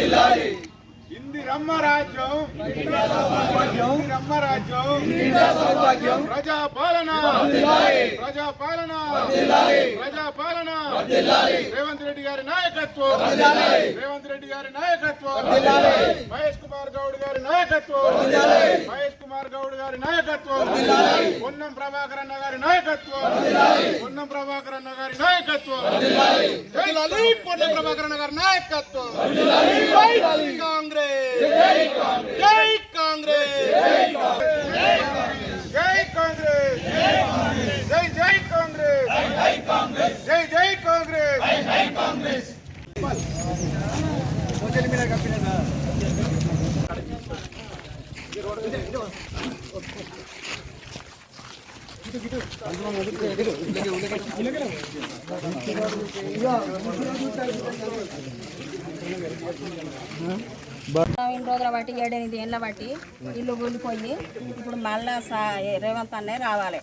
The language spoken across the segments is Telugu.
ఇందిరమ్మ రాజ్యం ఇందిరమ్మ రాజ్యం ప్రజా పాలన ప్రజా పాలన ప్రజా పాలన రేవంత్ రెడ్డి గారి నాయకత్వం. రేవంత్ రెడ్డి గారి నాయకత్వం. మహేష్ కుమార్ గౌడ్ గారి నాయకత్వం. మహేష్ కుమార్ గౌడ్ గారి నాయకత్వం. పొన్నం ప్రభాకర్ అన్న గారి నాయకత్వం. పొన్నం ప్రభాకర్ అన్న గారి నాయకత్వం. పొన్నం ప్రభాకర్ అన్న గారి నాయకత్వం. కాంగ్రెస్. జై కాంగ్రెస్ జై కాంగ్రెస్ జై జై కాంగ్రెస్ జై జై కాంగ్రెస్ ఇన్ని రోజుల బట్టి ఏడెనిమిది ఏళ్ళ బట్టి ఇల్లు కూలిపోయి ఇప్పుడు మళ్ళా రేవంత్ అన్నయ్య రావాలి.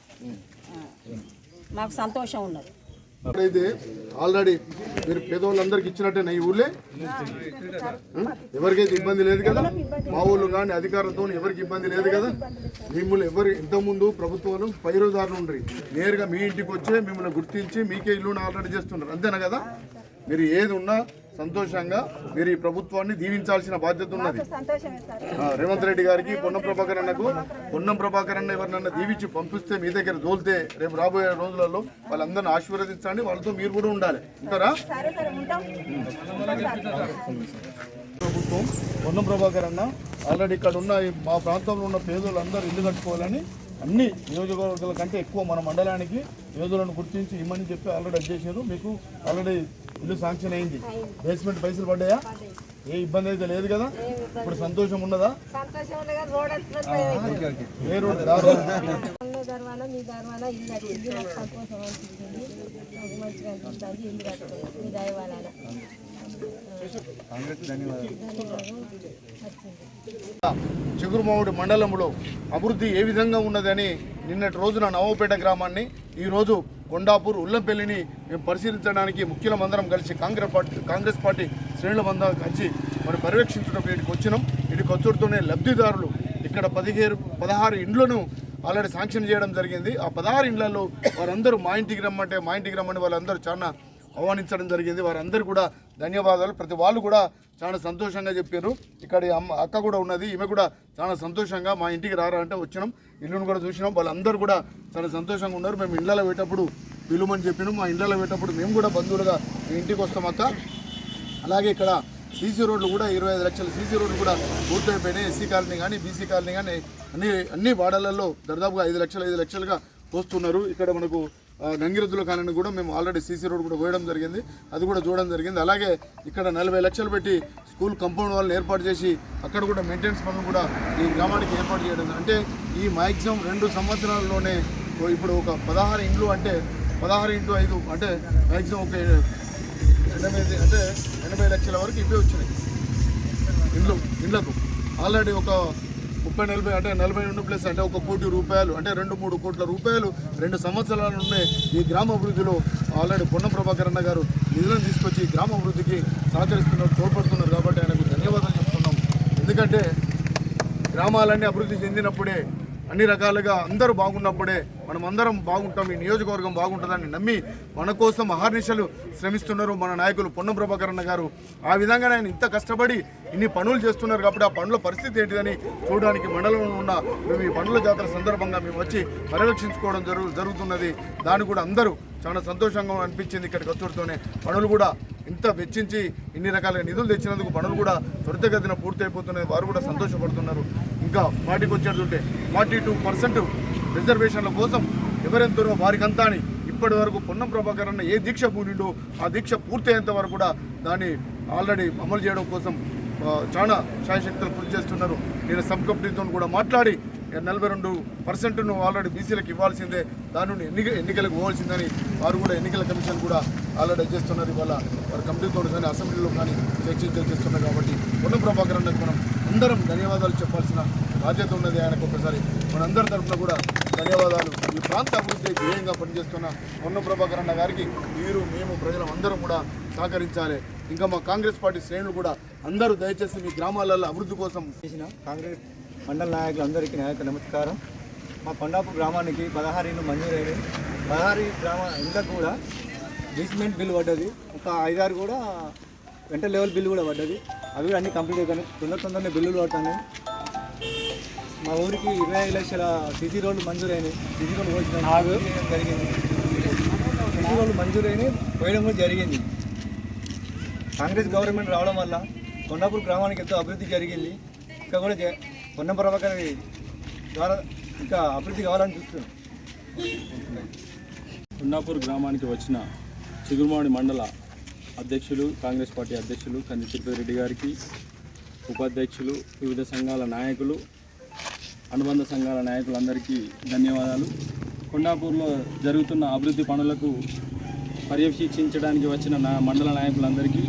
మాకు సంతోషం ఉన్నది. అయితే ఆల్రెడీ మీరు పేదవాళ్ళందరికి ఇచ్చినట్టే ఈ ఊళ్ళే? ఎవరికైతే ఇబ్బంది లేదు కదా? మా ఊళ్ళు కానీ అధికారులతో ఎవరికి ఇబ్బంది లేదు కదా? మిమ్మల్ని ఎవరు ఇంతకుముందు ప్రభుత్వం పైరుదారులు ఉండ్రి. నేరుగా మీ ఇంటికి వచ్చే మిమ్మల్ని గుర్తించి మీకే ఇల్లు ఆల్రెడీ చేస్తున్నారు. అంతేనా కదా? మీరు ఏది ఉన్నా సంతోషంగా మీరు ఈ ప్రభుత్వాన్ని దీవించాల్సిన బాధ్యత ఉన్నది. రేవంత్ రెడ్డి గారికి పొన్నం ప్రభాకర్ అన్నకు పొన్నం ప్రభాకర్ అన్న ఎవరినన్నా దీవించి పంపిస్తే మీ దగ్గర దోల్తే రేపు రాబోయే రోజులలో వాళ్ళందరిని ఆశీర్వదించండి వాళ్ళతో మీరు కూడా ఉండాలి. ఉంటారా? ప్రభుత్వం పొన్నం ప్రభాకర్ అన్న ఆల్రెడీ ఇక్కడ ఉన్న మా ప్రాంతంలో ఉన్న పేదలందరూ ఇల్లు కట్టుకోవాలని అన్ని నియోజకవర్గాల కంటే ఎక్కువ మన మండలానికి పేదలను గుర్తించి ఇమ్మని చెప్పి ఆల్రెడీ చేశారు. మీకు ఆల్రెడీ ఇల్లు శాంక్షన్ అయింది. బేస్మెంట్ పైసలు పడ్డాయా? ఏ ఇబ్బంది అయితే లేదు కదా? ఇప్పుడు సంతోషం ఉన్నదా? రోడ్ సంతోషం చిగురుమావుడి మండలంలో అభివృద్ధి ఏ విధంగా ఉన్నదని నిన్నటి రోజున నవపేట గ్రామాన్ని ఈరోజు కొండాపూర్ ఉల్లంపల్లిని మేము పరిశీలించడానికి ముఖ్యులమందరం కలిసి కాంగ్రెస్ పార్టీ కాంగ్రెస్ పార్టీ శ్రేణులమందరం కలిసి మరి పర్యవేక్షించడం ఇక్కడికి వచ్చినాం. ఇక్కడికి వచ్చుడుతోనే లబ్ధిదారులు ఇక్కడ పదిహేను పదహారు ఇండ్లను ఆల్రెడీ శాంక్షన్ చేయడం జరిగింది. ఆ పదహారు ఇండ్లలో వారందరూ మా ఇంటికి రమ్మంటే మా ఇంటికి రమ్మని వాళ్ళందరూ చాలా ఆహ్వానించడం జరిగింది. వారందరూ కూడా ధన్యవాదాలు. ప్రతి వాళ్ళు కూడా చాలా సంతోషంగా చెప్పారు. ఇక్కడ అమ్మ అక్క కూడా ఉన్నది. ఈమె కూడా చాలా సంతోషంగా మా ఇంటికి రారా అంటే వచ్చినాం. ఇల్లును కూడా చూసినాం. వాళ్ళందరూ కూడా చాలా సంతోషంగా ఉన్నారు. మేము ఇళ్ళలో పెట్టేటప్పుడు పిలుమని చెప్పినాం. మా ఇళ్ళలో పెట్టేటప్పుడు మేము కూడా బంధువులుగా మీ ఇంటికి వస్తాం అక్క. అలాగే ఇక్కడ సీసీ రోడ్లు కూడా ఇరవై ఐదు లక్షల సీసీ రోడ్లు కూడా పూర్తయిపోయినాయి. ఎస్సీ కాలనీ కానీ బీసీ కాలనీ కానీ అన్ని అన్ని వాడలలో దాదాపుగా ఐదు లక్షలు ఐదు లక్షలుగా వస్తున్నారు ఇక్కడ మనకు గంగిరెద్దుల కాలనీ కూడా మేము ఆల్రెడీ సీసీ రోడ్ కూడా వేయడం జరిగింది. అది కూడా చూడడం జరిగింది. అలాగే ఇక్కడ నలభై లక్షలు పెట్టి స్కూల్ కంపౌండ్ వాళ్ళని ఏర్పాటు చేసి అక్కడ కూడా మెయింటెనెన్స్ పనులు కూడా ఈ గ్రామానికి ఏర్పాటు చేయడం అంటే ఈ మ్యాక్సిమం రెండు సంవత్సరాల్లోనే ఇప్పుడు ఒక పదహారు ఇండ్లు అంటే పదహారు ఇంటూ ఐదు అంటే మ్యాక్సిమం ఒక ఎనభై అంటే ఎనభై లక్షల వరకు ఇవే వచ్చినాయి. ఇండ్లు ఇండ్లకు. ఆల్రెడీ ఒక ముప్పై నలభై అంటే నలభై రెండు ప్లస్ అంటే ఒక కోటి రూపాయలు అంటే రెండు మూడు కోట్ల రూపాయలు రెండు సంవత్సరాల నుండే ఈ గ్రామ అభివృద్ధిలో ఆల్రెడీ పొన్న ప్రభాకర్ అన్న గారు నిధులను తీసుకొచ్చి గ్రామాభివృద్ధికి గ్రామ అభివృద్ధికి సహకరిస్తున్నారు తోడ్పడుతున్నారు కాబట్టి ఆయనకు ధన్యవాదాలు చెప్తున్నాం. ఎందుకంటే గ్రామాలన్నీ అభివృద్ధి చెందినప్పుడే అన్ని రకాలుగా అందరూ బాగున్నప్పుడే మనం అందరం బాగుంటాం ఈ నియోజకవర్గం బాగుంటుందని నమ్మి మన కోసం అహర్నిశలు శ్రమిస్తున్నారు మన నాయకులు పొన్నం ప్రభాకర్ గారు. ఆ విధంగా ఆయన ఇంత కష్టపడి ఇన్ని పనులు చేస్తున్నారు కాబట్టి ఆ పనుల పరిస్థితి ఏంటిదని చూడడానికి మండలంలో ఉన్న మేము ఈ పనుల జాతర సందర్భంగా మేము వచ్చి పర్యవేక్షించుకోవడం జరుగు జరుగుతున్నది. దాన్ని కూడా అందరూ చాలా సంతోషంగా అనిపించింది ఇక్కడికి వచ్చుడుతోనే పనులు కూడా ఇంత వెచ్చించి ఇన్ని రకాల నిధులు తెచ్చినందుకు పనులు కూడా త్వరితగతిన పూర్తి అయిపోతున్నాయి వారు కూడా సంతోషపడుతున్నారు. సరిగ్గా పార్టీకి వచ్చేటుంటే ఫార్టీ టూ పర్సెంట్ రిజర్వేషన్ల కోసం ఎవరెంతరో వారికంతా అని ఇప్పటి వరకు పొన్నం ప్రభాకర్ అన్న ఏ దీక్ష పూనిండో ఆ దీక్ష పూర్తయ్యేంత వరకు కూడా దాన్ని ఆల్రెడీ అమలు చేయడం కోసం చాలా శాయశక్తులు కృషి చేస్తున్నారు. నేను సబ్ కమిటీతో కూడా మాట్లాడి నలభై రెండు పర్సెంట్ను ఆల్రెడీ బీసీలకు ఇవ్వాల్సిందే దాని నుండి ఎన్నిక ఎన్నికలకు పోవాల్సిందని వారు కూడా ఎన్నికల కమిషన్ కూడా ఆల్రెడీ చేస్తున్నారు ఇవాళ. వారి కమిటీతో కానీ అసెంబ్లీలో కానీ చర్చించ చేస్తున్నారు కాబట్టి పొన్ను ప్రభాకర్ అన్నకు మనం అందరం ధన్యవాదాలు చెప్పాల్సిన బాధ్యత ఉన్నది ఆయనకు ఒకసారి మనందరి తరఫున కూడా ధన్యవాదాలు. ఈ ప్రాంత అభివృద్ధి ధ్యేయంగా పనిచేస్తున్న పొన్ను ప్రభాకర్ అన్న గారికి మీరు మేము ప్రజలం అందరం కూడా సహకరించాలి. ఇంకా మా కాంగ్రెస్ పార్టీ శ్రేణులు కూడా అందరూ దయచేసి మీ గ్రామాలలో అభివృద్ధి కోసం చేసిన కాంగ్రెస్ మండల నాయకులందరికీ నాయక నమస్కారం. మా పండాపు గ్రామానికి పదహారు ఇళ్ళు మంజూరైనవి. పదహారు గ్రామ ఇళ్ళకు కూడా బేస్మెంట్ బిల్లు పడ్డది. ఒక ఐదారు కూడా వెంట లెవెల్ బిల్లు కూడా పడ్డది. అవి కూడా అన్ని కంప్లీట్ అయిపోయినాయి. తొందర తొందరనే బిల్లులు పడుతున్నాయి. మా ఊరికి ఇరవై ఐదు లక్షల సిసి రోడ్లు మంజూరైనాయి. సిసి రోడ్లు పోసిన జరిగింది. సిసి రోడ్లు మంజూరైనాయి. పోయడం కూడా జరిగింది. కాంగ్రెస్ గవర్నమెంట్ రావడం వల్ల కొండాపూర్ గ్రామానికి ఎంతో అభివృద్ధి జరిగింది. ఇంకా కూడా పొన్నం ప్రభాకర్ ద్వారా ఇంకా అభివృద్ధి కావాలని చూస్తున్నాం. కొండాపూర్ గ్రామానికి వచ్చిన చిగురుమాడి మండల అధ్యక్షులు కాంగ్రెస్ పార్టీ అధ్యక్షులు కంది తిరుపతి రెడ్డి గారికి ఉపాధ్యక్షులు వివిధ సంఘాల నాయకులు అనుబంధ సంఘాల నాయకులందరికీ ధన్యవాదాలు. కొండాపూర్లో జరుగుతున్న అభివృద్ధి పనులకు పర్యవేక్షించడానికి వచ్చిన నా మండల నాయకులందరికీ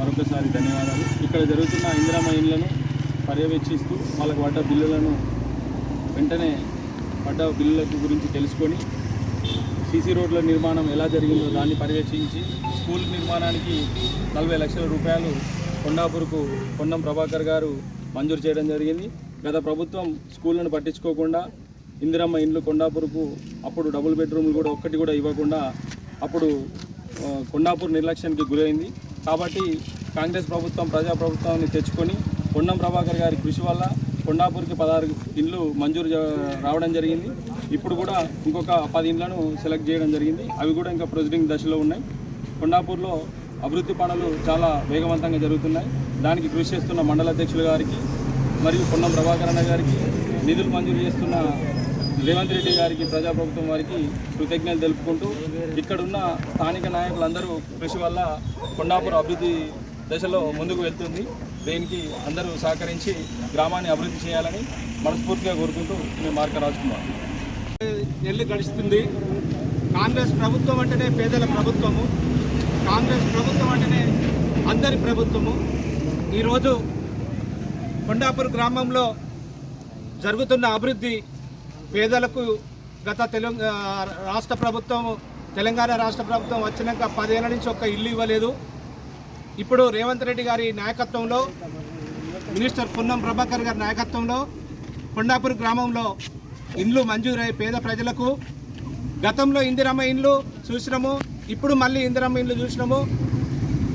మరొకసారి ధన్యవాదాలు. ఇక్కడ జరుగుతున్న ఇందిరామ ఇండ్లను పర్యవేక్షిస్తూ వాళ్ళకు పడ్డ బిల్లులను వెంటనే పడ్డ బిల్లుల గురించి తెలుసుకొని సీసీ రోడ్ల నిర్మాణం ఎలా జరిగిందో దాన్ని పర్యవేక్షించి స్కూల్ నిర్మాణానికి నలభై లక్షల రూపాయలు కొండాపూర్కు కొండం ప్రభాకర్ గారు మంజూరు చేయడం జరిగింది. గత ప్రభుత్వం స్కూళ్ళను పట్టించుకోకుండా ఇందిరమ్మ ఇండ్లు కొండాపూర్కు అప్పుడు డబుల్ బెడ్రూమ్లు కూడా ఒక్కటి కూడా ఇవ్వకుండా అప్పుడు కొండాపూర్ నిర్లక్ష్యానికి గురైంది. కాబట్టి కాంగ్రెస్ ప్రభుత్వం ప్రజాప్రభుత్వాన్ని తెచ్చుకొని కొండం ప్రభాకర్ గారి కృషి వల్ల కొండాపూర్కి పదహారు ఇండ్లు మంజూరు రావడం జరిగింది. ఇప్పుడు కూడా ఇంకొక పది ఇండ్లను సెలెక్ట్ చేయడం జరిగింది. అవి కూడా ఇంకా ప్రొసీడింగ్ దశలో ఉన్నాయి. కొండాపూర్లో అభివృద్ధి పనులు చాలా వేగవంతంగా జరుగుతున్నాయి. దానికి కృషి చేస్తున్న మండల అధ్యక్షులు గారికి మరియు పొన్నం ప్రభాకరణ గారికి నిధులు మంజూరు చేస్తున్న రేవంత్ రెడ్డి గారికి ప్రజాప్రభుత్వం వారికి కృతజ్ఞతలు తెలుపుకుంటూ ఇక్కడున్న స్థానిక నాయకులందరూ కృషి వల్ల కొండాపూర్ అభివృద్ధి దశలో ముందుకు వెళ్తుంది. దీనికి అందరూ సహకరించి గ్రామాన్ని అభివృద్ధి చేయాలని మనస్ఫూర్తిగా కోరుకుంటూ మేము మార్క రాజుకుమార్. నెల్లు గడుస్తుంది. కాంగ్రెస్ ప్రభుత్వం అంటేనే పేదల ప్రభుత్వము. కాంగ్రెస్ ప్రభుత్వం అంటేనే అందరి ప్రభుత్వము. ఈరోజు కొండాపూర్ గ్రామంలో జరుగుతున్న అభివృద్ధి పేదలకు గత తెలంగా రాష్ట్ర ప్రభుత్వం తెలంగాణ రాష్ట్ర ప్రభుత్వం వచ్చినాక పదేళ్ళ నుంచి ఒక్క ఇల్లు ఇవ్వలేదు. ఇప్పుడు రేవంత్ రెడ్డి గారి నాయకత్వంలో మినిస్టర్ పొన్నం ప్రభాకర్ గారి నాయకత్వంలో కొండాపూర్ గ్రామంలో ఇండ్లు మంజూరై పేద ప్రజలకు. గతంలో ఇందిరమ్మ ఇండ్లు చూసినాము ఇప్పుడు మళ్ళీ ఇందిరమ్మ ఇండ్లు చూసినాము.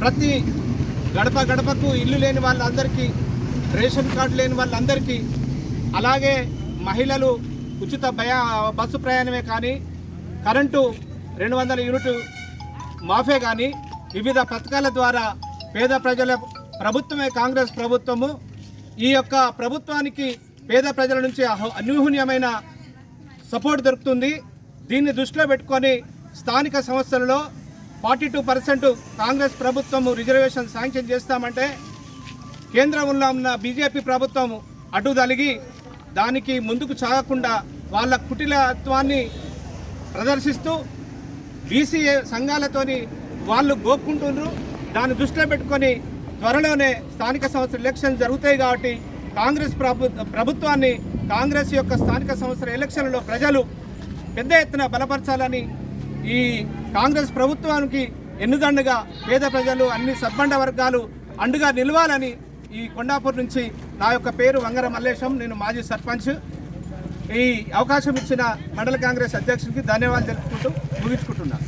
ప్రతి గడప గడపకు ఇల్లు లేని వాళ్ళందరికీ రేషన్ కార్డు లేని వాళ్ళందరికీ అలాగే మహిళలు ఉచిత భయా బస్సు ప్రయాణమే కానీ కరెంటు రెండు వందల యూనిట్ మాఫే కానీ వివిధ పథకాల ద్వారా పేద ప్రజల ప్రభుత్వమే కాంగ్రెస్ ప్రభుత్వము. ఈ యొక్క ప్రభుత్వానికి పేద ప్రజల నుంచి అహ- అనూహ్యమైన సపోర్ట్ దొరుకుతుంది. దీన్ని దృష్టిలో పెట్టుకొని స్థానిక సంస్థలలో ఫార్టీ టూ పర్సెంట్ కాంగ్రెస్ ప్రభుత్వము రిజర్వేషన్ శాంక్షన్ చేస్తామంటే కేంద్రంలో ఉన్న బీజేపీ ప్రభుత్వం అడ్డుదలిగి దానికి ముందుకు సాగకుండా వాళ్ళ కుటిలత్వాన్ని ప్రదర్శిస్తూ బీసీ సంఘాలతోని వాళ్ళు గోక్కుంటున్నారు దాన్ని దృష్టిలో పెట్టుకొని త్వరలోనే స్థానిక సంస్థల ఎలక్షన్ జరుగుతాయి కాబట్టి కాంగ్రెస్ ప్రభు ప్రభుత్వాన్ని కాంగ్రెస్ యొక్క స్థానిక సంస్థల ఎలక్షన్లలో ప్రజలు పెద్ద ఎత్తున బలపరచాలని ఈ కాంగ్రెస్ ప్రభుత్వానికి ఎన్నుదండుగా పేద ప్రజలు అన్ని సబ్బండ వర్గాలు అండుగా నిలవాలని ఈ కొండాపూర్ నుంచి నా యొక్క పేరు వంగర మల్లేశం నేను మాజీ సర్పంచ్. ఈ అవకాశం ఇచ్చిన మండల కాంగ్రెస్ అధ్యక్షుడికి ధన్యవాదాలు తెలుపుకుంటూ ముగించుకుంటున్నాను